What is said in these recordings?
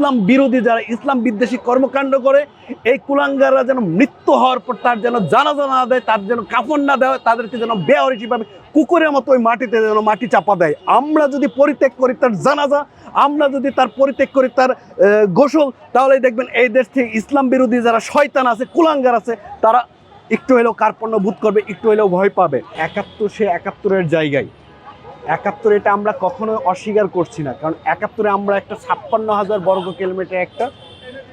ইসলাম বিরোধী যারা ইসলাম বিদ্বেষী কর্মকাণ্ড করে, এই কুলাঙ্গাররা যেন মৃত্যু হওয়ার পর তার যেন জানাজা না দেয়, তার যেন কাফন না দেয় তাদেরকে যেন বেহরিসিভাবে কুকুরের মতো ওই মাটিতে যেন মাটি চাপা দেয়। আমরা যদি পরিত্যাগ করি তার জানাজা, আমরা যদি তার পরিত্যাগ করি তার গোসল তাহলে দেখবেন এই দেশ থেকে ইসলাম বিরোধী যারা শয়তান আছে, কুলাঙ্গার আছে, তারা একটু হলেও কার্পণ্য বোধ করবে, একটু হলেও ভয় পাবে। একাত্তর সে একাত্তরের জায়গায়। একাত্তর এটা আমরা কখনো অস্বীকার করছি না। কারণ একাত্তরে আমরা একটা ছাপ্পান্ন হাজার বর্গ কিলোমিটার একটা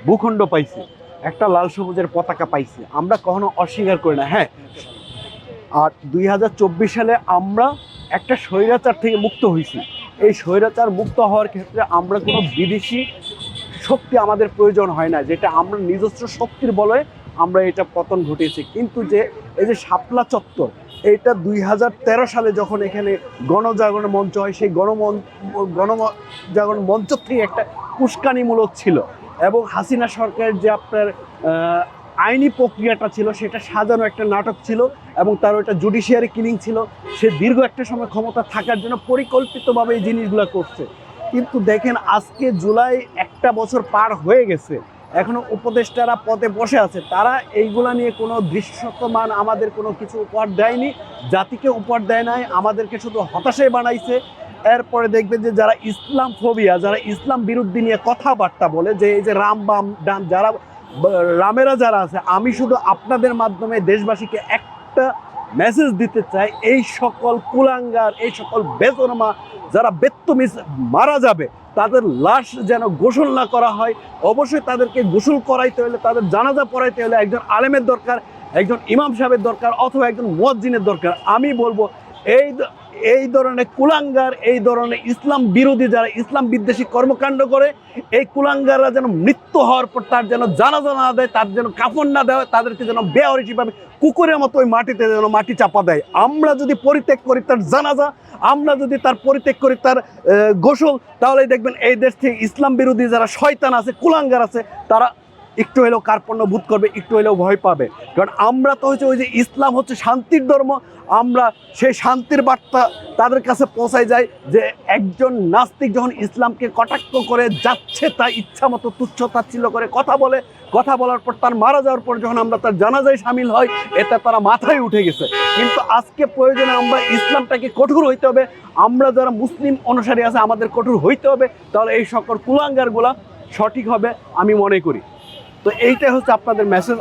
ভূখণ্ড পাইছি, একটা লাল সবুজের পতাকা পাইছি। আমরা কখনো অস্বীকার করি না। হ্যাঁ আর দুই হাজার চব্বিশ সালে আমরা একটা স্বৈরাচার থেকে মুক্ত হয়েছি এই স্বৈরাচার মুক্ত হওয়ার ক্ষেত্রে আমরা কোনো বিদেশি শক্তি আমাদের প্রয়োজন হয় না, যেটা আমরা নিজস্ব শক্তির বলে আমরা এটা পতন ঘটিয়েছি। কিন্তু যে এই যে শাপলা চত্বর এটা দুই হাজার তেরো সালে যখন এখানে গণজাগরণ মঞ্চ হয়, সেই গণমন, গণজাগরণ মঞ্চ থেকে একটা উস্কানিমূলক ছিল এবং হাসিনা সরকারের যে আপনার আইনি প্রক্রিয়াটা ছিল, সেটা সাজানো একটা নাটক ছিল এবং তার ওটা জুডিশিয়ারি কিলিং ছিল। সে দীর্ঘ একটা সময় ক্ষমতা থাকার জন্য পরিকল্পিতভাবে এই জিনিসগুলো করছে। কিন্তু দেখেন, আজকে জুলাই একটা বছর পার হয়ে গেছে। এখনও উপদেষ্টারা পদে বসে আছে, তারা এইগুলা নিয়ে কোনো দৃশ্যমান আমাদের কোনো কিছু উপহার দেয়নি, জাতিকে উপহার দেয় নাই, আমাদেরকে শুধু হতাশায় বানাইছে। এরপরে দেখবেন যে যারা ইসলাম ফোবিয়া যারা ইসলাম বিরুদ্ধে নিয়ে কথাবার্তা বলে, যে এই যে রাম বাম ডান, যারা রামেরা যারা আছে, আমি শুধু আপনাদের মাধ্যমে দেশবাসীকে একটা মেসেজ দিতে চাই, এই সকল কুলাঙ্গার, এই সকল বেতনমা যারা বেত্তমিস মারা যাবে, তাদের লাশ যেন গোসল না করা হয়। অবশ্যই তাদেরকে গোসল করাইতে হলে, তাদের জানাজা পড়াইতে হলে একজন আলেমের দরকার, একজন ইমাম সাহেবের দরকার, অথবা একজন মুয়াজ্জিনের দরকার। আমি বলব, এই এই ধরনের কুলাঙ্গার, এই ধরনের ইসলাম বিরোধী যারা ইসলাম বিদ্বেষী কর্মকাণ্ড করে, এই কুলাঙ্গাররা যেন মৃত্যু হওয়ার পর তার যেন জানাজা না দেয়, তার যেন কাফন না দেয় তাদেরকে যেন বেহরিসিভাবে কুকুরের মতো ওই মাটিতে যেন মাটি চাপা দেয়। আমরা যদি পরিত্যাগ করি তার জানাজা, আমরা যদি তার পরিত্যাগ করি তার গোসল তাহলে দেখবেন এই দেশ থেকে ইসলাম বিরোধী যারা শয়তান আছে, কুলাঙ্গার আছে, তারা একটু হলেও কার্পণ্য বোধ করবে, একটু হলেও ভয় পাবে। কারণ আমরা তো হচ্ছে ওই যে ইসলাম হচ্ছে শান্তির ধর্ম, আমরা সেই শান্তির বার্তা তাদের কাছে পৌঁছায় যায় যে একজন নাস্তিক যখন ইসলামকে কটাক্ষ করে, যাচ্ছে তা ইচ্ছা মতো তুচ্ছ তাচ্ছিল্য করে কথা বলে, কথা বলার পর তার মারা যাওয়ার পর যখন আমরা তার জানাজায় সামিল হয় এতে তারা মাথায় উঠে গেছে। কিন্তু আজকে প্রয়োজনে আমরা ইসলামটাকে কঠোর হইতে হবে। আমরা যারা মুসলিম অনুসারী আছে, আমাদের কঠোর হইতে হবে। তাহলে এই সকল কুলাঙ্গারগুলা সঠিক হবে, আমি মনে করি। তো এইটাই হচ্ছে আপনাদের মেসেজ